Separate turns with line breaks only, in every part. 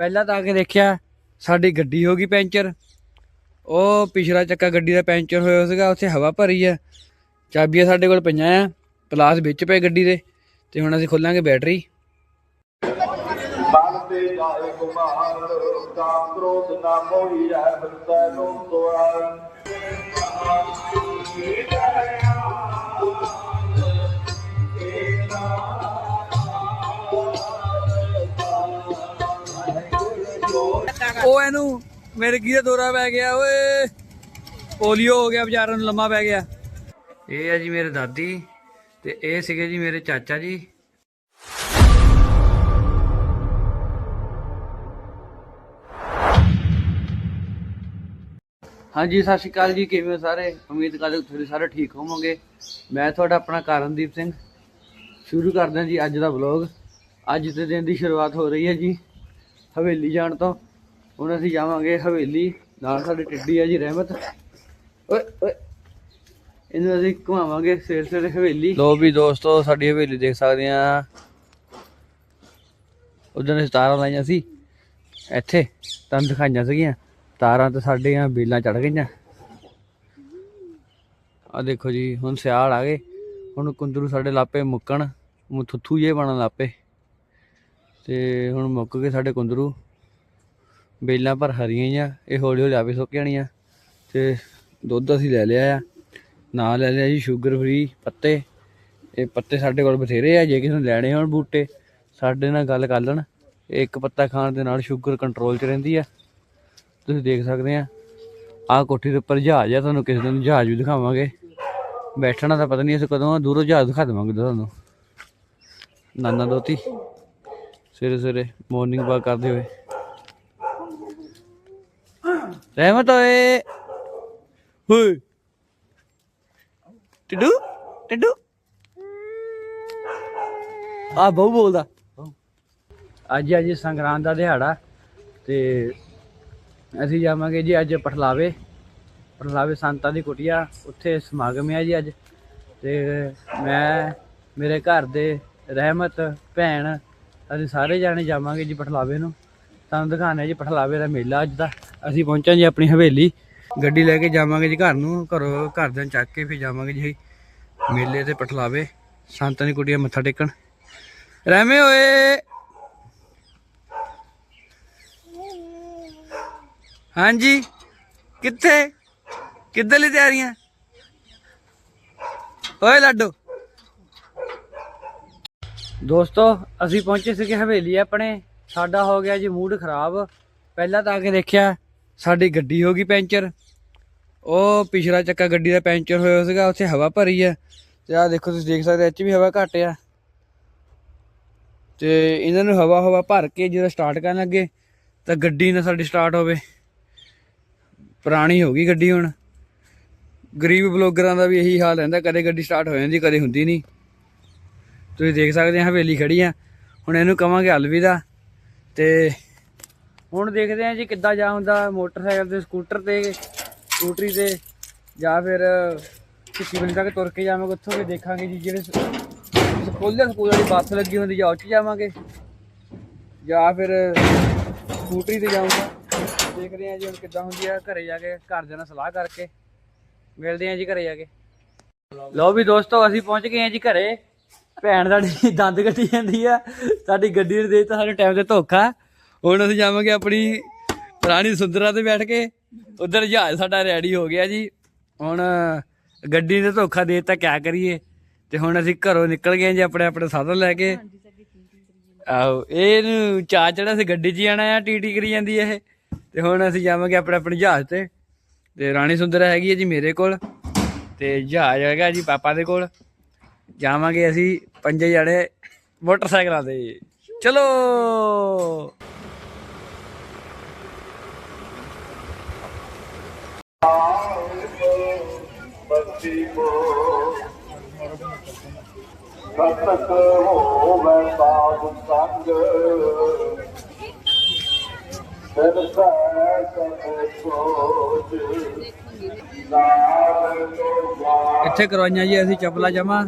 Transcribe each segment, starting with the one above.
ਪਹਿਲਾਂ ਤਾਂ ਆ ਕੇ ਦੇਖਿਆ ਸਾਡੀ ਗੱਡੀ ਹੋ ਗਈ ਪੈਂਚਰ। ਉਹ ਪਿਛਲਾ ਚੱਕਾ ਗੱਡੀ ਦਾ ਪੈਂਚਰ ਹੋਇਆ ਸੀਗਾ, ਉੱਥੇ ਹਵਾ ਭਰੀ ਆ। ਚਾਬੀਆਂ ਸਾਡੇ ਕੋਲ ਪਈਆਂ ਆ, ਪਲਾਸ ਵਿੱਚ ਪਏ ਗੱਡੀ ਦੇ, ਤੇ ਹੁਣ ਅਸੀਂ ਖੋਲਾਂਗੇ ਬੈਟਰੀ।
ਕ੍ਰੋਧ ਨਾ ਮੋਹੀ ਰਹਿ ਹਿਰਦੈ ਨੂੰ ਦੁਆਰ
ਉਹ ਇਹਨੂੰ ਮੇਰੇ ਕੀ ਦਾ ਦੌਰਾ ਪੈ ਗਿਆ ਓਏ। ਪੋਲੀਓ ਹੋ ਗਿਆ ਵਿਚਾਰਨ ਨੂੰ ਲੰਮਾ ਪੈ ਗਿਆ। ਇਹ ਹੈ ਜੀ ਮੇਰੇ ਦਾਦੀ ਤੇ ਇਹ ਸੀਗੇ ਜੀ ਮੇਰੇ ਚਾਚਾ ਜੀ। ਹਾਂਜੀ ਸਤਿ ਸ਼੍ਰੀ ਅਕਾਲ ਜੀ ਕਿਵੇਂ ਹੋ ਸਾਰੇ? ਉਮੀਦ ਕਰਦੇ ਹਾਂ ਤੁਸੀਂ ਸਾਰੇ ਠੀਕ ਹੋਵੋਗੇ। ਮੈਂ ਤੁਹਾਡਾ ਆਪਣਾ ਕਰਨਦੀਪ ਸਿੰਘ। ਸ਼ੁਰੂ ਕਰਦੇ ਹਾਂ ਜੀ ਅੱਜ ਦਾ ਵਲੌਗ ਅੱਜ ਦੇ ਦਿਨ ਦੀ ਸ਼ੁਰੂਆਤ ਹੋ ਰਹੀ ਹੈ ਜੀ ਹਵੇਲੀ ਜਾਣ ਤੋਂ। ਹੁਣ ਅਸੀਂ ਜਾਵਾਂਗੇ ਹਵੇਲੀ, ਨਾਲ ਸਾਡੇ ਟਿੱਡੀ ਹੈ ਜੀ ਰਹਿਮਤ। ਓਏ ਓਏ। ਇਹਨੂੰ ਅਸੀਂ ਘੁਮਾਵਾਂਗੇ ਸਵੇਰ ਸਵੇਰੇ ਹਵੇਲੀ। ਲੋ ਵੀ ਦੋਸਤੋ, ਸਾਡੀ ਹਵੇਲੀ ਦੇਖ ਸਕਦੇ ਆ। ਉਦੋਂ ਅਸੀਂ ਤਾਰਾਂ ਲਾਈਆਂ ਸੀ। ਇੱਥੇ ਤੁਹਾਨੂੰ ਦਿਖਾਈਆਂ ਸੀਗੀਆਂ। ਤਾਰਾਂ ਤੇ ਸਾਡੀਆਂ ਬੇਲਾਂ ਚੜ ਗਈਆਂ। ਆ ਦੇਖੋ ਜੀ, ਹੁਣ ਸਿਆਲ ਆ ਗਏ। ਹੁਣ ਕੁੰਦਰੂ ਸਾਡੇ ਲਾਪੇ ਮੁੱਕਣ। ਥੁੱਥੂ ਜੇ ਬਣਨ ਲਾਪੇ। ਤੇ ਹੁਣ ਮੁੱਕ ਗਏ ਸਾਡੇ ਕੁੰਦਰੂ। ਬੇਲਾਂ ਪਰ ਹਰੀਆਂ ਹੀ ਆ, ਇਹ ਹੌਲੀ ਹੌਲੀ ਆਪੇ ਸੁੱਕ ਜਾਣੀਆਂ। ਤੇ ਦੁੱਧ ਅਸੀਂ ਲੈ ਲਿਆ ਆ, ਨਾਲ ਲੈ ਲਿਆ ਜੀ ਸ਼ੂਗਰ ਫ੍ਰੀ ਪੱਤੇ। ਇਹ ਪੱਤੇ ਸਾਡੇ ਕੋਲ ਬਥੇਰੇ ਆ, ਜੇ ਕਿਸੇ ਨੂੰ ਲੈਣੇ ਹੋਣ ਬੂਟੇ, ਸਾਡੇ ਨਾਲ ਗੱਲ ਕਰ ਲੈਣ। ਇੱਕ ਪੱਤਾ ਖਾਣ ਦੇ ਨਾਲ ਸ਼ੂਗਰ ਕੰਟਰੋਲ 'ਚ ਰਹਿੰਦੀ ਆ। ਤੁਸੀਂ ਦੇਖ ਸਕਦੇ ਆ, ਆਹ ਕੋਠੀ ਦੇ ਉੱਪਰ ਜਹਾਜ਼ ਆ, ਤੁਹਾਨੂੰ ਕਿਸੇ ਦਿਨ ਜਹਾਜ਼ ਵੀ ਦਿਖਾਵਾਂਗੇ। ਬੈਠਣਾ ਤਾਂ ਪਤਾ ਨਹੀਂ ਅਸੀਂ ਕਦੋਂ ਆ, ਦੂਰੋਂ ਜਹਾਜ਼ ਦਿਖਾ ਦੇਵਾਂਗੇ ਤੁਹਾਨੂੰ। ਨਾਨਾ ਦੋਤੀ ਸਵੇਰੇ ਸਵੇਰੇ ਮਾਰਨਿੰਗ ਵਾਕ ਕਰਦੇ ਹੋਏ। ਰਹਿਮਤ ਓਏ ਹੋਏ ਟਿੱਡੂ ਟਿੱਡੂ ਆ ਬਹੁ ਬੋਲਦਾ ਅੱਜ ਅੱਜ ਸੰਗਰਾਂਦ ਦਾ ਦਿਹਾੜਾ ਤੇ ਅਸੀਂ ਜਾਵਾਂਗੇ ਜੀ ਅੱਜ ਪਠਲਾਵੇ ਪਠਲਾਵੇ ਸੰਤਾਂ ਦੀ ਕੁਟੀਆ, ਉੱਥੇ ਸਮਾਗਮ ਹੈ ਜੀ ਅੱਜ। ਤੇ ਮੈਂ, ਮੇਰੇ ਘਰ ਦੇ ਰਹਿਮਤ, ਭੈਣ, ਅਸੀਂ ਸਾਰੇ ਜਾਣੇ ਜਾਵਾਂਗੇ ਜੀ ਪਠਲਾਵੇ ਨੂੰ। ਤੁਹਾਨੂੰ ਦਿਖਾਣਾ ਜੀ ਪਠਲਾਵੇ ਦਾ ਮੇਲਾ ਅੱਜ ਦਾ। ਅਸੀਂ ਪਹੁੰਚਾਂ ਜੀ ਆਪਣੀ ਹਵੇਲੀ। ਗੱਡੀ ਲੈ ਕੇ ਜਾਵਾਂਗੇ ਜੀ ਘਰ ਨੂੰ, ਘਰੋਂ ਘਰਦਿਆਂ ਨੂੰ ਚੱਕ ਕੇ ਫਿਰ ਜਾਵਾਂਗੇ ਜੀ ਮੇਲੇ ਤੇ ਪਠਲਾਵੇ। ਸੰਤਾਂ ਦੀ ਕੁੜੀਆਂ ਮੱਥਾ ਟੇਕਣ। ਰਹਿਮੇ ਓਏ। ਹਾਂਜੀ। ਕਿੱਥੇ? ਕਿੱਧਰ ਲਈ ਤਿਆਰੀਆਂ? ਓਏ ਲਾਡੋ। ਦੋਸਤੋ, ਅਸੀਂ ਪਹੁੰਚੇ ਸੀਗੇ ਹਵੇਲੀ ਆਪਣੇ। ਸਾਡਾ ਹੋ ਗਿਆ ਜੀ ਮੂਡ ਖਰਾਬ। ਪਹਿਲਾਂ ਤਾਂ ਆ ਕੇ ਦੇਖਿਆ ਸਾਡੀ ਗੱਡੀ ਹੋ ਗਈ ਪੈਂਚਰ। ਉਹ ਪਿਛਲਾ ਚੱਕਾ ਗੱਡੀ ਦਾ ਪੈਂਚਰ ਹੋਇਆ ਸੀਗਾ, ਉੱਥੇ ਹਵਾ ਭਰੀ ਆ। ਤੇ ਆਹ ਦੇਖੋ ਤੁਸੀਂ ਦੇਖ ਸਕਦੇ ਇੱਥੇ ਵੀ ਹਵਾ ਘੱਟ ਆ। ਤੇ ਇਹਨਾਂ ਨੂੰ ਹਵਾ ਹਵਾ ਭਰ ਕੇ ਜਦੋਂ ਸਟਾਰਟ ਕਰਨ ਲੱਗੇ, ਤਾਂ ਗੱਡੀ ਨਾ ਸਾਡੀ ਸਟਾਰਟ ਹੋਵੇ। ਪੁਰਾਣੀ ਹੋ ਗਈ ਗੱਡੀ ਹੁਣ। ਗਰੀਬ ਬਲੌਗਰਾਂ ਦਾ ਵੀ ਇਹੀ ਹਾਲ ਰਹਿੰਦਾ, ਕਦੇ ਗੱਡੀ ਸਟਾਰਟ ਹੋ ਜਾਂਦੀ, ਕਦੇ ਹੁੰਦੀ ਨਹੀਂ। ਤੁਸੀਂ ਦੇਖ ਸਕਦੇ ਆ, ਹਵੇਲੀ ਖੜੀ ਆ। ਹੁਣ ਇਹਨੂੰ ਕਵਾਂਗੇ ਅਲਵਿਦਾ। ਤੇ ਹੁਣ ਦੇਖਦੇ ਆ ਜੀ ਕਿੱਦਾਂ ਜਾ ਹੁੰਦਾ ਮੋਟਰਸਾਈਕਲ ਤੇ, ਸਕੂਟਰ ਤੇ, ਸਕੂਟਰੀ ਤੇ, ਜਾਂ ਫਿਰ ਕਿਸੇ ਬੰਦੇ ਤੱਕ ਤੁਰ ਕੇ ਜਾਵਾਂਗੇ, ਉੱਥੋਂ ਵੀ ਦੇਖਾਂਗੇ ਜੀ ਜਿਹੜੇ ਸਕੂਲ ਦੇ ਸਕੂਲ ਵਾਲੀ ਬੱਸ ਲੱਗੀ ਹੁੰਦੀ ਜਾਂ ਉਹ 'ਚ ਜਾਵਾਂਗੇ, ਜਾਂ ਫਿਰ ਸਕੂਟਰੀ ਤੇ ਜਾਊਂਗਾ। ਦੇਖਦੇ ਆ ਜੀ ਹੁਣ ਕਿੱਦਾਂ ਹੁੰਦੀ ਆ, ਘਰੇ ਜਾ ਕੇ ਘਰਦਿਆਂ ਨਾਲ ਸਲਾਹ ਕਰਕੇ ਮਿਲਦੇ ਆ ਜੀ ਘਰੇ ਜਾ ਕੇ। ਲਓ ਵੀ ਦੋਸਤੋ, ਅਸੀਂ ਪਹੁੰਚ ਗਏ ਆ ਜੀ ਘਰੇ। ਭੈਣ ਸਾਡੀ ਦੰਦ ਕੱਟੀ ਜਾਂਦੀ ਆ। ਸਾਡੀ ਗੱਡੀ ਨੇ ਦੇ ਦਿੱਤਾ ਸਾਡੇ ਟਾਈਮ ਤੇ ਧੋਖਾ। ਹੁਣ ਅਸੀਂ ਜਾਵਾਂਗੇ ਆਪਣੀ ਰਾਣੀ ਸੁੰਦਰਾ ਤੇ ਬੈਠ ਕੇ। ਉਧਰ ਜਹਾਜ਼ ਸਾਡਾ ਰੈਡੀ ਹੋ ਗਿਆ ਜੀ। ਹੁਣ ਗੱਡੀ ਨੇ ਧੋਖਾ ਦੇ ਦਿੱਤਾ ਕਿਆ ਕਰੀਏ? ਤੇ ਹੁਣ ਅਸੀਂ ਘਰੋਂ ਨਿਕਲ ਗਏ ਜੀ ਆਪਣੇ ਆਪਣੇ ਸਾਧਨ ਲੈ ਕੇ। ਆਹੋ ਇਹਨੂੰ ਚਾਹ ਚੜਾ ਸੀ ਗੱਡੀ 'ਚ ਆਣਾ ਆ ਟੀਟੀ ਕਰੀ ਜਾਂਦੀ ਇਹ। ਤੇ ਹੁਣ ਅਸੀਂ ਜਾਵਾਂਗੇ ਆਪਣੇ ਆਪਣੇ ਜਹਾਜ਼ ਤੇ। ਤੇ ਰਾਣੀ ਸੁੰਦਰਾ ਹੈਗੀ ਹੈ ਜੀ ਮੇਰੇ ਕੋਲ। ਤੇ ਜਹਾਜ਼ ਹੈਗਾ ਜੀ ਪਾਪਾ ਦੇ ਕੋਲ। ਜਾਵਾਂਗੇ ਅਸੀਂ ਪੰਜੇ ਜਣੇ ਮੋਟਰਸਾਈਕਲਾਂ ਤੇ। ਚਲੋ।
ਬਸਤੀ ਕੋ ਸਤਕ ਹੋਵੇ ਬਾਬ ਸੰਗ ਫਿਰ ਸੈ ਸੋਚ
ਇੱਥੇ ਕਰਵਾਈਆਂ ਜੀ, ਅਸੀਂ ਚੱਪਲਾ ਜਮਾ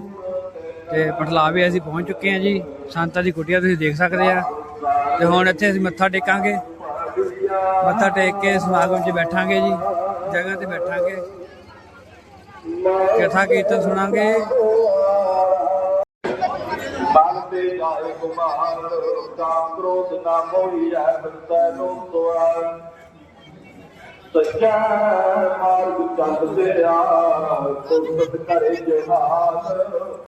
ਤੇ ਪਟਲਾਵੇ ਅਸੀਂ ਪਹੁੰਚ ਚੁੱਕੇ ਹਾਂ ਜੀ। ਸੰਤਾਂ ਦੀ ਕੁਟੀਆ ਤੁਸੀਂ ਦੇਖ ਸਕਦੇ ਆ। ਤੇ ਹੁਣ ਇੱਥੇ ਅਸੀਂ ਮੱਥਾ ਟੇਕਾਂਗੇ। ਮੱਥਾ ਟੇਕ ਕੇ ਸਮਾਗਮ 'ਚ ਬੈਠਾਂਗੇ ਜੀ। ਜਗ੍ਹਾ ਤੇ ਬੈਠਾਂਗੇ। ਕਥਾ ਕੀਰਤਨ ਸੁਣਾਂਗੇ।
ਤੇ ਜਾਏ ਕੁਮਾਰ ਕਾਮ ਕ੍ਰੋਧ ਨਾ ਮੋਹੀਐ ਹਿਰਦੈ ਨੂੰ ਤੋੜੈ ਸੱਚਾ ਮਾਰਗ ਚੱਲਦੇ ਆ ਸੁਰਤ ਕਰੇ ਜਹਾਨ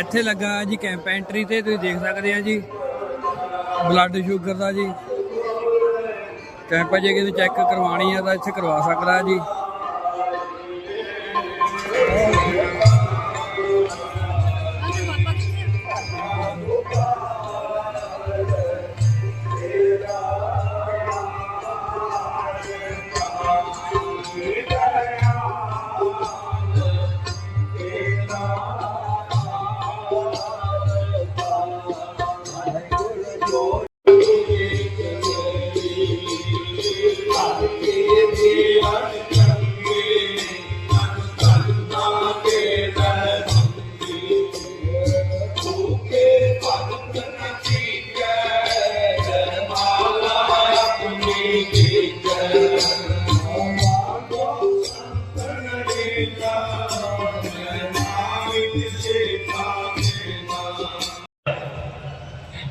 ਇੱਥੇ ਲੱਗਾ ਜੀ ਕੈਂਪ ਐਂਟਰੀ ਤੇ, ਤੁਸੀਂ ਦੇਖ ਸਕਦੇ ਆ ਜੀ। ਬਲੱਡ ਸ਼ੂਗਰ ਦਾ ਜੀ। ਕੈਂਪ ਜੇ ਕਿਸੇ ਚੈੱਕ ਕਰਵਾਣੀ ਆ ਤਾਂ ਇੱਥੇ ਕਰਵਾ ਸਕਦਾ ਜੀ।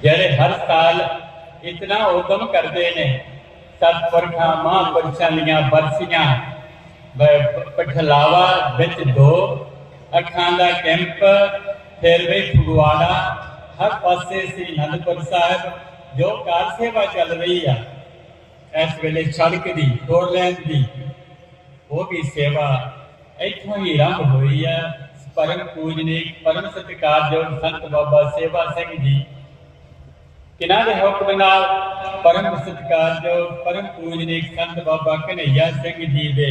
ਜਿਹੜੇ ਹਰ ਸਾਲ ਇਤਨਾ ਉਦਮ ਕਰਦੇ ਨੇ ਸਤਪੁਰਖਾਂ ਮਹਾਂਪੁਰਸ਼ਾਂ ਦੀਆਂ ਬਰਸੀਆਂ ਪਠਲਾਵਾ ਵਿੱਚ ਦੋ ਅੱਖਾਂ ਦਾ ਕੈਂਪ ਫਿਰ ਵੀ ਫਗਵਾੜਾ ਹਰ ਪਾਸੇ ਸ੍ਰੀ ਅਨੰਦਪੁਰ ਸਾਹਿਬ ਜੋ ਕਾਰ ਸੇਵਾ ਚੱਲ ਰਹੀ ਆ ਇਸ ਵੇਲੇ ਸੜਕ ਦੀ ਫੋਰ ਲੈਨ ਦੀ ਉਹ ਵੀ ਸੇਵਾ ਇੱਥੋਂ ਹੀ ਆਰੰਭ ਹੋਈ ਹੈ ਪਰਮ ਪੂਜਨੀਕ ਪਰਮ ਸਤਿਕਾਰਯੋਗ ਸੰਤ ਬਾਬਾ ਸੇਵਾ ਸਿੰਘ ਜੀ ਕਿਨਾਂ ਦੇ ਹੁਕਮ ਨਾਲ ਪਰਮ ਸਤਿਕਾਰਯੋਗ ਪਰਮ ਪੂਜਨੀਕ ਸੰਤ ਬਾਬਾ ਕਨਈਆ ਸਿੰਘ ਜੀ ਦੇ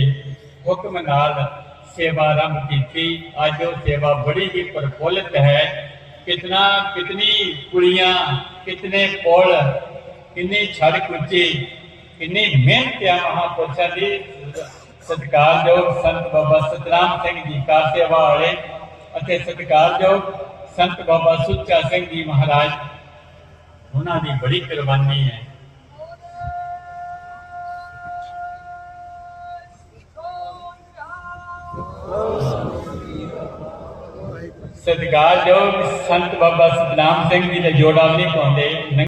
ਹੁਕਮ ਨਾਲ ਸੇਵਾ ਆਰੰਭ ਕੀਤੀ। ਅੱਜ ਉਹ ਸੇਵਾ ਬੜੀ ਹੀ ਪ੍ਰਫੁੱਲਤ ਹੈ। ਕਿਤਨਾ, ਕਿਤਨੀ ਕੁੜੀਆਂ, ਕਿਤਨੇ ਪੁੱਲ ਕਿੰਨੀ ਛੜਕ ਉੱਚੀ, ਕਿੰਨੀ ਮਿਹਨਤ ਆ ਮਹਾਪੁਰਸ਼ਾਂ ਦੀ। ਸਤਿਕਾਰਯੋਗ ਸੰਤ ਬਾਬਾ ਸਤਨਾਮ ਸਿੰਘ ਜੀ ਕਾਰ ਸੇਵਾ ਵਾਲੇ ਅਤੇ ਸਤਿਕਾਰਯੋਗ ਸੰਤ ਬਾਬਾ ਸੁੱਚਾ ਸਿੰਘ ਜੀ ਮਹਾਰਾਜ ਉਹਨਾਂ ਦੀ ਬੜੀ ਕੁਰਬਾਨੀ ਹੈ। ਸਤਿਕਾਰਯੋਗ ਸੰਤ ਬਾਬਾ ਸਤਨਾਮ ਸਿੰਘ ਜੀ ਦੇ ਜੋੜਾ ਪਾਉਂਦੇ।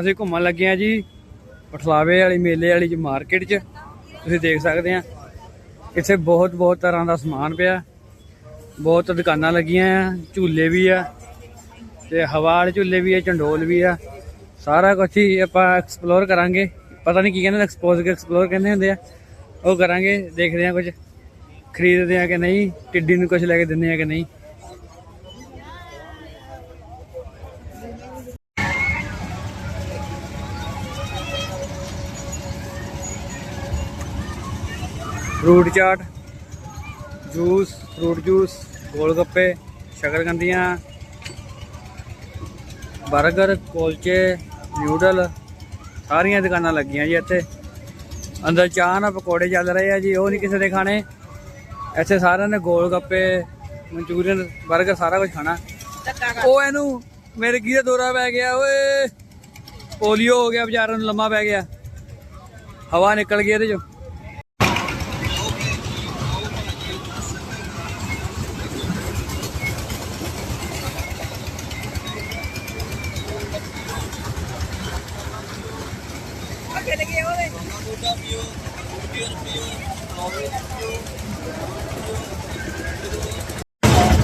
ਅਸੀਂ ਘੁੰਮਣ ਲੱਗੇ ਆ ਜੀ। ਪਠਲਾਵੇ ਵਾਲੀ, ਮੇਲੇ ਵਾਲੀ ਜੀ ਮਾਰਕੀਟ 'ਚ, ਤੁਸੀਂ ਦੇਖ ਸਕਦੇ ਆ। ਇੱਥੇ ਬਹੁਤ ਬਹੁਤ ਤਰ੍ਹਾਂ ਦਾ ਸਮਾਨ ਪਿਆ। ਬਹੁਤ ਦੁਕਾਨਾਂ ਲੱਗੀਆਂ ਆ, ਝੂਲੇ ਵੀ ਆ, ਤੇ ਹਵਾ ਵਾਲੇ ਝੂਲੇ ਵੀ ਆ, ਚੰਡੋਲ ਵੀ ਆ। ਸਾਰਾ ਕੁਝ ਹੀ ਆਪਾਂ ਐਕਸਪਲੋਰ ਕਰਾਂਗੇ। ਪਤਾ ਨਹੀਂ ਕੀ ਕਹਿੰਦੇ ਐਕਸਪੋਜ਼ ਕੇ ਐਕਸਪਲੋਰ ਕਹਿੰਦੇ ਹੁੰਦੇ ਆ। ਉਹ ਕਰਾਂਗੇ, ਦੇਖਦੇ ਆ ਕੁਝ ਖਰੀਦਦੇ ਆ ਕਿ ਨਹੀਂ, ਟਿੱਡੀ ਨੂੰ ਕੁਝ ਲੈ ਕੇ ਦਿੰਦੇ ਆ ਕਿ ਨਹੀਂ। Fruit chaat juice fruit juice gol gappe ਸ਼ਕਰਕੰਦੀਆਂ 버ਗਰ ਕੁਲਚੇ ਨਿਊਡਲ ਸਾਰੀਆਂ ਦੁਕਾਨਾਂ ਲੱਗੀਆਂ ਜੀ ਇੱਥੇ। ਅੰਦਰ ਚਾਹ ਨਾਲ ਪਕੌੜੇ ਚੱਲ ਰਹੇ ਆ ਜੀ ਉਹ ਨਹੀਂ ਕਿਸੇ ਦੇ ਖਾਣੇ। ਇੱਥੇ ਸਾਰਿਆਂ ਨੇ ਗੋਲ ਗੱਪੇ ਮਨਚੂਰੀਅਨ 버ਗਰ ਸਾਰਾ ਕੁਝ ਖਾਣਾ। ਉਹ ਇਹਨੂੰ ਮੇਰੇ ਕੀ ਦਾ ਦੌਰਾ ਪੈ ਗਿਆ ਓਏ। ਪੋਲੀਓ ਹੋ ਗਿਆ ਵਿਚਾਰਿਆਂ ਨੂੰ ਲੰਮਾ ਪੈ ਗਿਆ। ਹਵਾ ਨਿਕਲ ਗਈ ਇਹਦੇ ਚੋਂ।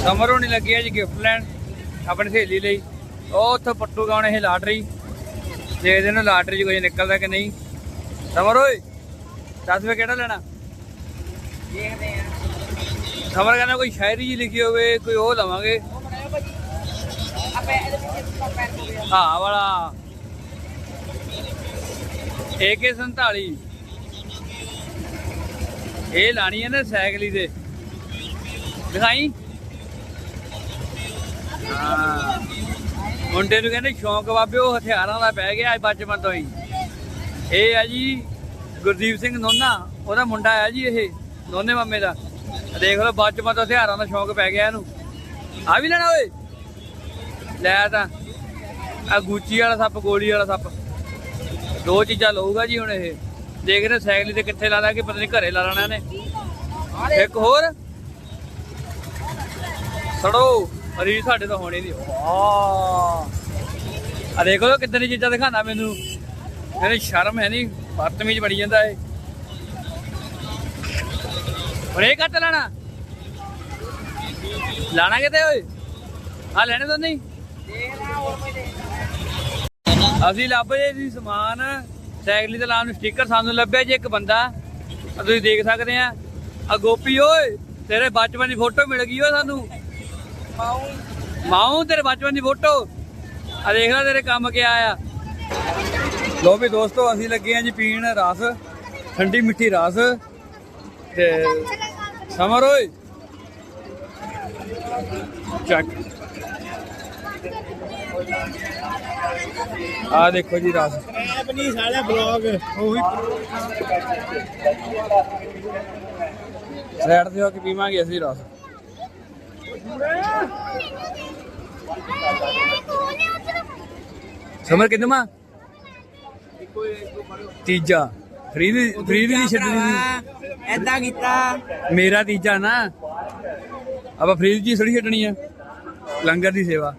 ਸਮਰ ਹੋਣੀ ਲੱਗੀ ਹੈ ਜੀ ਗਿਫਟ ਲੈਣ ਆਪਣੀ ਸਹੇਲੀ ਲਈ। ਉਹ ਉੱਥੋਂ ਪੱਟੂ ਗਾਉਣੇ ਇਹ ਲਾਟਰੀ। ਦੇਖਦੇ ਨੇ ਲਾਟਰੀ 'ਚ ਕੁਝ ਨਿਕਲਦਾ ਕਿ ਨਹੀਂ? ਸਮਰ ਓਏ ਦੱਸ ਵੇ ਕਿਹੜਾ ਲੈਣਾ? ਦੇਖਦੇ ਆ। ਸਮਰ ਕਹਿੰਦਾ ਕੋਈ ਸ਼ਾਇਰੀ ਜੀ ਲਿਖੀ ਹੋਵੇ ਕੋਈ ਉਹ ਲਵਾਂਗੇ। ਹਾਂ ਵਾਲਾ। AK47 ਇਹ ਲਾਣੀ ਹੈ ਨਾ ਸਾਈਕਲੀ ਤੇ। ਦਿਖਾਈ? ਹਾਂ। ਮੁੰਡੇ ਨੂੰ ਕਹਿੰਦੇ ਸ਼ੌਂਕ ਬਾਬੇ, ਉਹ ਹਥਿਆਰਾਂ ਦਾ ਪੈ ਗਿਆ ਬਚਪਨ ਤੋਂ ਹੀ। ਇਹ ਆ ਜੀ ਗੁਰਦੀਪ ਸਿੰਘ ਨੋਨਾ, ਉਹਦਾ ਮੁੰਡਾ ਆ ਜੀ ਇਹ, ਨੋਨੇ ਮਾਮੇ ਦਾ। ਦੇਖ ਲਓ, ਬਚਪਨ ਤੋਂ ਹਥਿਆਰਾਂ ਦਾ ਸ਼ੌਂਕ ਪੈ ਗਿਆ ਇਹਨੂੰ। ਆ ਵੀ ਲੈਣਾ ਓਏ। ਲੈ ਤਾਂ। ਆ ਗੂਚੀ ਵਾਲਾ ਸੱਪ, ਗੋਲੀ ਵਾਲਾ ਸੱਪ। ਦੋ ਚੀਜ਼ਾਂ ਲਊਗਾ ਜੀ ਹੁਣ ਇਹ। ਦੇਖਦੇ ਸਾਈਕਲ ਤੇ ਕਿੱਥੇ ਲਾ ਕਿ ਪਤਾ ਨਹੀਂ ਘਰੇ ਲਾ ਲੈਣਾ ਇਹਨੇ। ਇੱਕ ਹੋਰ। ਸੜੋ, ਅਰੀ ਸਾਡੇ ਤਾਂ ਹੋਣੀ ਨਹੀਂ ਆ ਆ ਦੇਖ ਕਿੱਦਾਂ ਦੀ ਚੀਜ਼ਾਂ ਦਿਖਾਣਾ ਮੈਨੂੰ। ਇਹਨੇ ਸ਼ਰਮ ਹੈ ਨਹੀਂ ਬਦਤਮੀਜ਼ ਬਣੀ ਜਾਂਦਾ ਏ ਹੁਣ ਕੱਟ ਲੈਣਾ। ਲਾਣਾ ਕਿਤੇ ਓਏ? ਆ ਲੈਣੇ ਤਾਂ ਨਹੀਂ? ਅਸੀਂ ਲੱਭਦੇ ਸੀ ਸਮਾਨ। ਸਾਈਕਲੀ ਤੇ ਲਾਉਣ ਨੂੰ ਸਟicker ਸਾਨੂੰ ਲੱਭਿਆ ਜੀ ਇੱਕ ਬੰਦਾ। ਤੁਸੀਂ ਦੇਖ ਸਕਦੇ ਆ। ਆ ਗੋਪੀ ਓਏ ਤੇਰੇ ਬਚਪਨ ਦੀ ਫੋਟੋ ਮਿਲ ਗਈ ਓ ਸਾਨੂੰ। ਮਾਉ ਤੇਰੇ ਬਚਪਨ ਦੀ ਫੋਟੋ ਆ ਦੇਖ ਲੈ ਤੇਰੇ ਕੰਮ ਕਿਆ ਆ। ਲੋ ਵੀ ਦੋਸਤੋ ਅਸੀਂ ਲੱਗੇ ਆ ਜੀ ਪੀਣ ਰਸ ਠੰਡੀ ਮਿੱਠੀ ਰਸ। ਤੇ ਸਮਰ ਓਏ। ਚੱਕ। ਆ ਦੇਖੋ ਜੀ ਰਸ।
ਐਪ ਨਹੀਂ ਸਾਲਾ ਬਲੌਗ ਉਹੀ।
ਸਾਈਡ ਤੇ ਹੋ ਕੇ ਪੀਵਾਂਗੇ ਅਸੀਂ ਰਸ। ਸਮਰ ਕਿੰਨਵਾ ਤੀਜਾ। ਫ੍ਰੀ ਦੀ ਫ੍ਰੀ ਦੀ ਛੱਡਣੀ।
ਐਦਾਂ ਕੀਤਾ।
ਮੇਰਾ ਤੀਜਾ ਨਾ। ਆਪਾਂ ਫ੍ਰੀ ਦੀ ਥੋੜੀ ਛੱਡਣੀ ਆ। ਲੰਗਰ ਦੀ ਸੇਵਾ।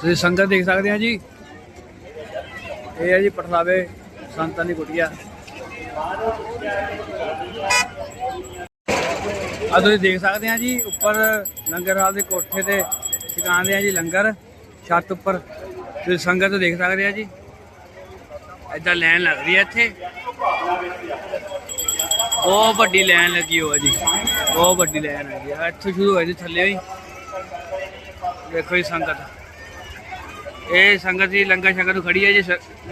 ਤੁਸੀਂ ਸੰਗਤ ਦੇਖ ਸਕਦੇ ਆ ਜੀ। ਇਹ ਹੈ ਜੀ ਪਟਲਾਵੇ ਸੰਤਾਂ ਦੀ ਕੁਟੀਆ ਆ ਤੁਸੀਂ ਦੇਖ ਸਕਦੇ ਆ ਜੀ, ਉੱਪਰ ਲੰਗਰ ਦੇ ਕੋਠੇ ਤੇ ਛਕਾਉਂਦੇ ਆ ਜੀ ਲੰਗਰ, ਛੱਤ ਉੱਪਰ। ਤੁਸੀਂ ਸੰਗਤ ਦੇਖ ਸਕਦੇ ਆ ਜੀ। ਏਦਾਂ ਲਾਈਨ ਲੱਗ ਰਹੀ ਹੈ ਇੱਥੇ। ਬਹੁਤ ਵੱਡੀ ਲਾਈਨ ਲੱਗੀ ਹੋਈ ਹੈ ਜੀ। ਬਹੁਤ ਵੱਡੀ ਲਾਈਨ ਹੈਗੀ ਆ। ਇੱਥੋਂ ਸ਼ੁਰੂ ਹੋਈ ਜੀ, ਥੱਲੇ ਹੀ ਦੇਖੋ ਜੀ ਸੰਗਤ। ਇਹ ਸੰਗਤ ਜੀ ਲੰਗਰ ਸ਼ੰਗਰ ਨੂੰ ਖੜੀ ਹੈ ਜੀ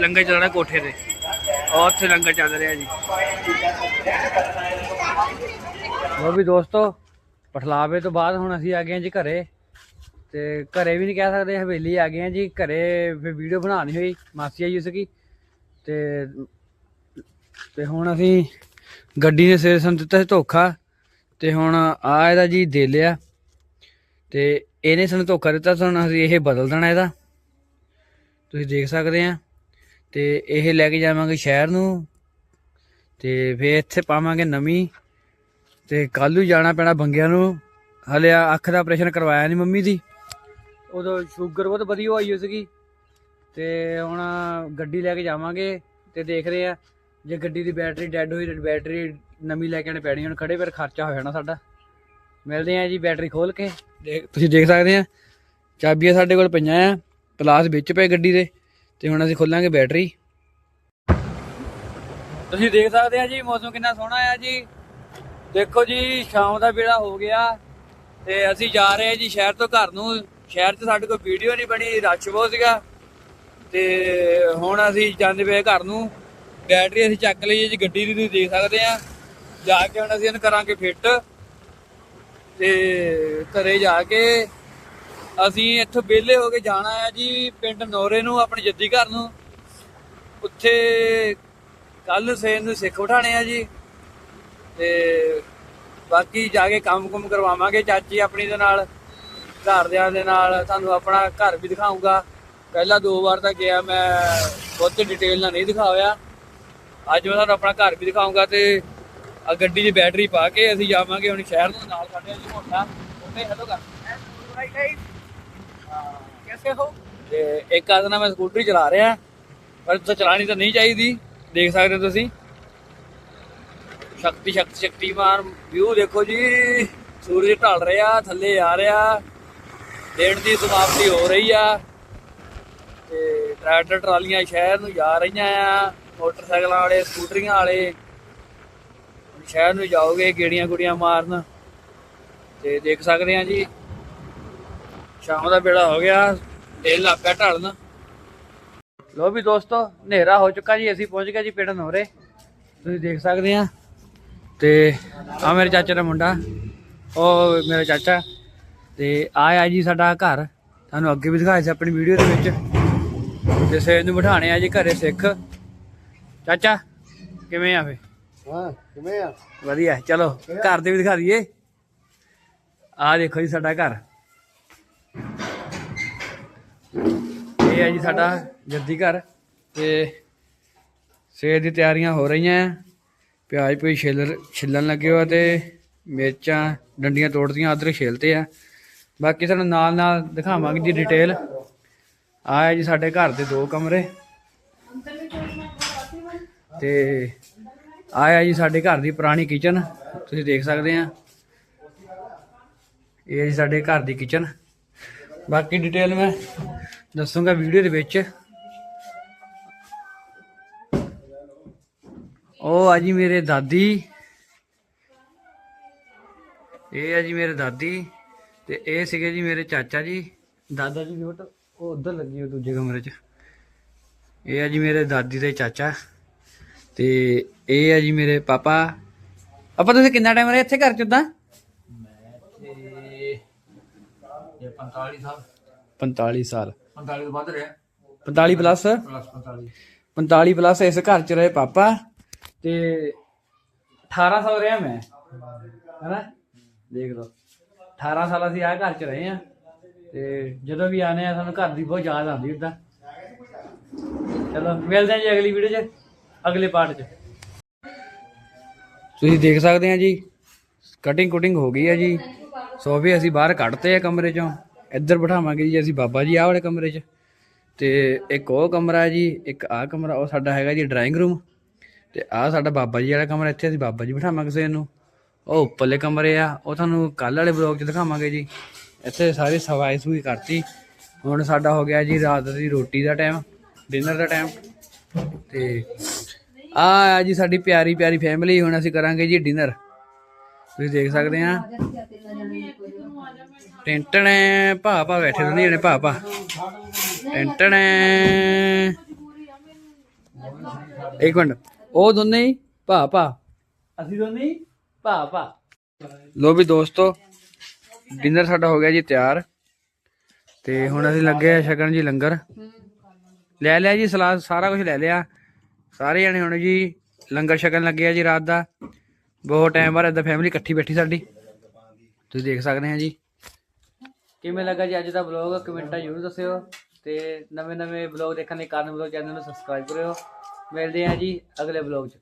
ਲੰਗਰ ਚੱਲ ਰਿਹਾ ਕੋਠੇ ਤੇ। ਔਰ ਉੱਥੇ ਲੰਗਰ ਚੱਲ ਰਿਹਾ ਜੀ। ਲੋ ਵੀ ਦੋਸਤੋ, ਪਠਲਾਵੇ ਤੋਂ ਬਾਅਦ ਹੁਣ ਅਸੀਂ ਆ ਗਏ ਹਾਂ ਜੀ ਘਰੇ। ਤੇ ਘਰੇ ਵੀ ਨਹੀਂ ਕਹਿ ਸਕਦੇ, ਹਵੇਲੀ ਆ ਗਏ ਹਾਂ ਜੀ। ਘਰੇ ਫਿਰ ਵੀਡੀਓ ਬਣਾਉਣੀ ਹੋਈ, ਮਾਸੀ ਆਈ ਉਸਕੀ ਤੇ ਤੇ ਹੁਣ ਅਸੀਂ ਗੱਡੀ ਨੇ ਸਿਰ ਸਾਨੂੰ ਦਿੱਤਾ ਸੀ ਧੋਖਾ। ਤੇ ਹੁਣ ਆ ਇਹਦਾ ਜੀ ਦੇ ਲਿਆ ਤੇ ਇਹਨੇ ਸਾਨੂੰ ਧੋਖਾ ਦਿੱਤਾ ਸਾਨੂੰ ਅਸੀਂ ਇਹ ਬਦਲ ਦੇਣਾ ਇਹਦਾ। ਤੁਸੀਂ ਦੇਖ ਸਕਦੇ ਆ। ਤੇ ਇਹ ਲੈ ਕੇ ਜਾਵਾਂਗੇ ਸ਼ਹਿਰ ਨੂੰ। ਤੇ ਫੇਰ ਇੱਥੇ ਪਾਵਾਂਗੇ ਨਵੀਂ। ਤੇ ਕੱਲ ਨੂੰ ਜਾਣਾ ਪੈਣਾ ਬੰਗਿਆਂ ਨੂੰ। ਹਲੇ ਆ ਅੱਖ ਦਾ ਆਪਰੇਸ਼ਨ ਕਰਵਾਇਆ ਨਹੀਂ ਮੰਮੀ ਦੀ। ਉਦੋਂ ਸ਼ੂਗਰ ਬਹੁਤ ਵਧੀਆ ਹੋਈ ਹੋਈ ਸੀਗੀ। ਤੇ ਹੁਣ ਗੱਡੀ ਲੈ ਕੇ ਜਾਵਾਂਗੇ ਤੇ ਦੇਖਦੇ ਆ। ਜੇ ਗੱਡੀ ਦੀ ਬੈਟਰੀ ਡੈੱਡ ਹੋਈ ਤਾਂ ਬੈਟਰੀ ਨਵੀਂ ਲੈ ਕੇ ਆਣੀ ਪੈਣੀ। ਹੁਣ ਖੜੇ ਫਿਰ ਖਰਚਾ ਹੋ ਜਾਣਾ ਸਾਡਾ। ਮਿਲਦੇ ਆ ਜੀ ਬੈਟਰੀ ਖੋਲ ਕੇ। ਦੇਖ ਤੁਸੀਂ ਦੇਖ ਸਕਦੇ ਆ। ਚਾਬੀਆਂ ਸਾਡੇ ਕੋਲ ਪਈਆਂ ਆ। ਪਲਾਸ ਵਿੱਚ ਪਏ ਗੱਡੀ ਦੇ ਤੇ ਹੁਣ ਅਸੀਂ ਖੋਲਾਂਗੇ ਬੈਟਰੀ। ਤੁਸੀਂ ਦੇਖ ਸਕਦੇ ਆ ਜੀ, ਮੌਸਮ ਕਿੰਨਾ ਸੋਹਣਾ ਆ ਜੀ। ਦੇਖੋ ਜੀ, ਸ਼ਾਮ ਦਾ ਵੇਲਾ ਹੋ ਗਿਆ ਤੇ ਅਸੀਂ ਜਾ ਰਹੇ ਆ ਜੀ ਸ਼ਹਿਰ ਤੋਂ ਘਰ ਨੂੰ। ਸ਼ਹਿਰ 'ਚ ਸਾਡੇ ਕੋਲ ਵੀਡੀਓ ਨਹੀਂ ਬਣੀ, ਰਸ਼ ਬਹੁਤ ਸੀਗਾ। ਤੇ ਹੁਣ ਅਸੀਂ ਜਾਂਦੇ ਪਏ ਘਰ ਨੂੰ। ਬੈਟਰੀ ਅਸੀਂ ਚੱਕ ਲਈ ਜੀ, ਗੱਡੀ ਦੀ ਤੁਸੀਂ ਦੇਖ ਸਕਦੇ ਆ। ਜਾ ਕੇ ਹੁਣ ਅਸੀਂ ਇਹਨੂੰ ਕਰਾਂਗੇ ਫਿੱਟ ਤੇ ਘਰੇ ਜਾ ਕੇ ਅਸੀਂ ਇੱਥੋਂ ਵਿਹਲੇ ਹੋ ਕੇ ਜਾਣਾ ਹੈ ਜੀ, ਪਿੰਡ ਨੋਰੇ ਨੂੰ, ਆਪਣੇ ਜੱਦੀ ਘਰ ਨੂੰ। ਉੱਥੇ ਕੱਲ ਸਵੇਰ ਨੂੰ ਸਿੱਖ ਉਠਾਣੇ ਆ ਜੀ। ਤੇ ਬਾਕੀ ਜਾ ਕੇ ਕੰਮ ਕੁਮ ਕਰਵਾਵਾਂਗੇ ਚਾਚੀ ਆਪਣੀ ਦੇ ਨਾਲ ਘਰਦਿਆਂ ਦੇ ਨਾਲ। ਤੁਹਾਨੂੰ ਆਪਣਾ ਘਰ ਵੀ ਦਿਖਾਉਂਗਾ ਪਹਿਲਾਂ ਦੋ ਵਾਰ ਤਾਂ ਗਿਆ ਮੈਂ, ਬਹੁਤ ਡਿਟੇਲ ਨਾਲ ਨਹੀਂ ਦਿਖਾਇਆ। ਅੱਜ ਮੈਂ ਤੁਹਾਨੂੰ ਆਪਣਾ ਘਰ ਵੀ ਦਿਖਾਉਂਗਾ ਤੇ ਆ ਗੱਡੀ ਦੀ ਬੈਟਰੀ ਪਾ ਕੇ ਅਸੀਂ ਜਾਵਾਂਗੇ ਹੁਣ ਸ਼ਹਿਰ ਨੂੰ, ਨਾਲ ਸਾਡੇ ਜੀ ਮੋਟਾ। ਉਹਨੇ ਹੈਲੋ ਕਰ
ਕੈਸੇ ਹੋ।
ਤੇ ਇੱਕ ਆਦਨਾ ਨਾਲ ਮੈਂ ਸਕੂਟਰੀ ਚਲਾ ਰਿਹਾ ਪਰ ਤਾਂ ਚਲਾਣੀ ਤਾਂ ਨਹੀਂ ਚਾਹੀਦੀ। ਦੇਖ ਸਕਦੇ ਹੋ ਤੁਸੀਂ। ਸ਼ਕਤੀ ਸ਼ਕਤੀ, ਸ਼ਕਤੀਮਾਨ ਵਿਊ ਦੇਖੋ ਜੀ। ਸੂਰਜ ਢਲ ਰਿਹਾ, ਥੱਲੇ ਆ ਰਿਹਾ। ਦਿਨ ਦੀ ਸਮਾਪਤੀ ਹੋ ਰਹੀ ਆ। ਤੇ ਟਰੈਕਟਰ ਟਰਾਲੀਆਂ ਸ਼ਹਿਰ ਨੂੰ ਜਾ ਰਹੀਆਂ ਆ। ਮੋਟਰਸਾਈਕਲਾਂ ਵਾਲੇ, ਸਕੂਟਰੀਆਂ ਵਾਲੇ ਸ਼ਹਿਰ ਨੂੰ ਜਾਓਗੇ ਗੇੜੀਆਂ ਗੁੜੀਆਂ ਮਾਰਨ। ਤੇ ਦੇਖ ਸਕਦੇ ਆ ਜੀ। ਸ਼ਾਮ ਦਾ ਵੇਲਾ ਹੋ ਗਿਆ ਦਿਨ ਲੱਗ ਪਿਆ ਢਲਣ। ਲੋ ਵੀ ਦੋਸਤੋ ਹਨੇਰਾ ਹੋ ਚੁੱਕਾ ਜੀ ਅਸੀਂ ਪਹੁੰਚ ਗਏ ਜੀ ਪਿੰਡ ਨੋਰੇ ਤੁਸੀਂ ਦੇਖ ਸਕਦੇ ਆ। ਤੇ ਆ ਮੇਰੇ ਚਾਚੇ ਦਾ ਮੁੰਡਾ ਉਹ ਮੇਰਾ ਚਾਚਾ। ਤੇ ਆ ਆ ਜੀ ਸਾਡਾ ਘਰ। ਤੁਹਾਨੂੰ ਅੱਗੇ ਵੀ ਦਿਖਾਇਆ ਸੀ ਆਪਣੀ ਵੀਡੀਓ ਦੇ ਵਿੱਚ। ਤੇ ਨੂੰ ਬਿਠਾਣੇ ਆ ਜੀ ਘਰੇ ਸਿੱਖ। ਚਾਚਾ ਕਿਵੇਂ ਆ ਫੇ?
ਹਾਂ ਕਿਵੇਂ ਆ?
ਵਧੀਆ ਚਲੋ ਘਰ ਦੇ ਵੀ ਦਿਖਾ ਦਈਏ। ਆ ਦੇਖੋ ਜੀ ਸਾਡਾ ਘਰ। ਇਹ ਹੈ ਜੀ ਸਾਡਾ ਜੱਦੀ ਘਰ ਤੇ ਸਵੇਰ ਦੀ ਤਿਆਰੀਆਂ ਹੋ ਰਹੀਆਂ। ਪਿਆਜ਼ ਪਈ ਛਿੱਲ ਛਿੱਲਣ ਲੱਗੇ ਹੋ ਤੇ ਮਿਰਚਾਂ ਡੰਡੀਆਂ ਤੋੜਦੀਆਂ ਅਦਰਕ ਛਿਲਤੇ ਆ। ਬਾਕੀ ਤੁਹਾਨੂੰ ਨਾਲ ਨਾਲ ਦਿਖਾਵਾਂਗੇ ਜੀ ਡਿਟੇਲ ਆ ਹੈ ਜੀ ਸਾਡੇ ਘਰ ਦੇ ਦੋ ਕਮਰੇ। ਤੇ ਆਇਆ ਜੀ ਸਾਡੇ ਘਰ ਦੀ ਪੁਰਾਣੀ ਕਿਚਨ ਤੁਸੀਂ ਦੇਖ ਸਕਦੇ ਆ। ਇਹ ਹੈ ਜੀ ਸਾਡੇ ਘਰ ਦੀ ਕਿਚਨ ਬਾਕੀ ਡਿਟੇਲ ਮੈਂ ਦੱਸੂਗਾ ਵੀਡੀਓ ਦੇ ਵਿੱਚ। ਉਹ ਆ ਜੀ ਮੇਰੇ ਦਾਦੀ। ਇਹ ਆ ਜੀ ਮੇਰੇ ਦਾਦੀ ਤੇ ਇਹ ਸੀਗੇ ਜੀ ਮੇਰੇ ਚਾਚਾ ਜੀ। ਦਾਦਾ ਜੀ ਦੀ ਫੋਟੋ, ਉਹ ਉਧਰ ਲੱਗੀ ਹੋਈ ਦੂਜੇ ਕਮਰੇ 'ਚ। ਇਹ ਆ ਜੀ ਮੇਰੇ ਦਾਦੀ ਤੇ ਚਾਚਾ ਤੇ ਇਹ ਆ ਜੀ ਮੇਰੇ ਪਾਪਾ। ਆਪਾਂ ਤੁਸੀਂ ਕਿੰਨਾ ਟਾਈਮ ਰਹੇ ਇੱਥੇ ਘਰ ਚ ਉਦਾਂ
ਇਹ 45 ਸਾਲ।
45 ਸਾਲ।
45 ਤੋਂ ਵੱਧ ਰਿਹਾ।
45 ਪਲੱਸ
ਪਲੱਸ 45
45 ਪਲੱਸ ਇਸ ਘਰ ਚ ਰਹੇ ਪਾਪਾ। ਤੇ 18 ਸਾਲ ਰਿਹਾ ਮੈਂ। ਹੈਨਾ? ਦੇਖ ਲਓ। 18 ਸਾਲ ਅਸੀਂ ਆ ਘਰ ਚ ਰਹੇ ਆ ਤੇ ਜਦੋਂ ਵੀ ਆਨੇ ਆ ਸਾਨੂੰ ਘਰ ਦੀ ਬਹੁਤ ਯਾਦ ਆਉਂਦੀ ਉਦਾਂ ਚਲੋ ਮਿਲਦੇ ਹਾਂ ਜੀ ਅਗਲੀ ਵੀਡੀਓ 'ਚ ਅਗਲੇ ਪਾਰਟ 'ਚ। ਤੁਸੀਂ ਦੇਖ ਸਕਦੇ ਆ ਜੀ। ਕਟਿੰਗ ਕੁਟਿੰਗ ਹੋ ਗਈ ਹੈ ਜੀ। ਸੋਫੇ ਅਸੀਂ ਬਾਹਰ ਕੱਢਤੇ ਆ ਕਮਰੇ 'ਚੋਂ। ਇੱਧਰ ਬਿਠਾਵਾਂਗੇ ਜੀ, ਅਸੀਂ ਬਾਬਾ ਜੀ ਆਹ ਵਾਲੇ ਕਮਰੇ 'ਚ। ਤੇ ਇੱਕ ਉਹ ਕਮਰਾ ਜੀ, ਇੱਕ ਆਹ ਕਮਰਾ, ਉਹ ਸਾਡਾ ਹੈਗਾ ਜੀ ਡਰਾਇੰਗ ਰੂਮ ਤੇ ਆਹ ਸਾਡਾ ਬਾਬਾ ਜੀ ਵਾਲਾ ਕਮਰਾ, ਇੱਥੇ ਅਸੀਂ ਬਾਬਾ ਜੀ ਬਿਠਾਵਾਂਗੇ ਕਿਸੇ ਨੂੰ। ਉਹ ਉੱਪਰਲੇ ਕਮਰੇ ਆ, ਉਹ ਤੁਹਾਨੂੰ ਕੱਲ ਵਾਲੇ ਬਲੌਗ 'ਚ ਦਿਖਾਵਾਂਗੇ ਜੀ। ਇੱਥੇ ਸਾਰੀ ਸਫ਼ਾਈ ਸੂਈ ਕਰਤੀ। ਹੁਣ ਸਾਡਾ ਹੋ ਗਿਆ ਜੀ ਰਾਤ ਦੀ ਰੋਟੀ ਦਾ ਟਾਈਮ ਡਿਨਰ ਦਾ ਟਾਈਮ ਤੇ ਆ ਆ ਜੀ ਸਾਡੀ ਪਿਆਰੀ ਪਿਆਰੀ ਫੈਮਿਲੀ ਹੁਣ ਅਸੀਂ ਕਰਾਂਗੇ ਜੀ ਡਿਨਰ ਤੁਸੀਂ ਦੇਖ ਸਕਦੇ ਆ। ਟੈਂਟਣੇ ਭਾ ਭਾ ਬੈਠੇ ਦੋਨੇ ਜਣੇ ਭਾ ਭਾ ਟੈਂਟਣੇ। ਇੱਕ ਮਿੰਟ। ਉਹ ਦੋਨੇ ਹੀ ਭਾ ਭਾ ਅਸੀਂ ਦੋਨੇ ਹੀ ਭਾ ਭਾ ਲੋ ਵੀ ਦੋਸਤੋ ਡਿਨਰ ਸਾਡਾ ਹੋ ਗਿਆ ਜੀ ਤਿਆਰ। ਤੇ ਹੁਣ ਅਸੀਂ ਲੱਗੇ ਆ ਛਕਣ ਜੀ ਲੰਗਰ। ਲੈ ਲਿਆ ਜੀ ਸਲਾਦ ਸਾਰਾ ਕੁਝ ਲੈ ਲਿਆ। ਸਾਰੇ ਜਣੇ ਹੁਣ ਜੀ ਲੰਗਰ ਛਕਣ ਲੱਗੇ ਆ ਜੀ ਰਾਤ ਦਾ। ਬਹੁਤ ਟਾਈਮ ਬਾਅਦ ਏਦਾਂ ਫੈਮਿਲੀ ਇਕੱਠੀ ਬੈਠੀ ਸਾਡੀ। ਤੁਸੀਂ ਦੇਖ ਸਕਦੇ ਆ ਜੀ। ਕਿਵੇਂ ਲੱਗਾ ਜੀ ਅੱਜ ਦਾ ਵਲੌਗ ਕਮੈਂਟਾਂ ਜ਼ਰੂਰ ਦੱਸਿਓ ਤੇ ਨਵੇਂ ਨਵੇਂ ਵਲੌਗ ਦੇਖਣ ਲਈ ਕਾਰਨ ਵਲੌਗ ਚੈਨਲ ਨੂੰ ਸਬਸਕ੍ਰਾਈਬ ਕਰਿਓ। ਮਿਲਦੇ ਆ ਜੀ ਅਗਲੇ ਵਲੌਗ 'ਚ।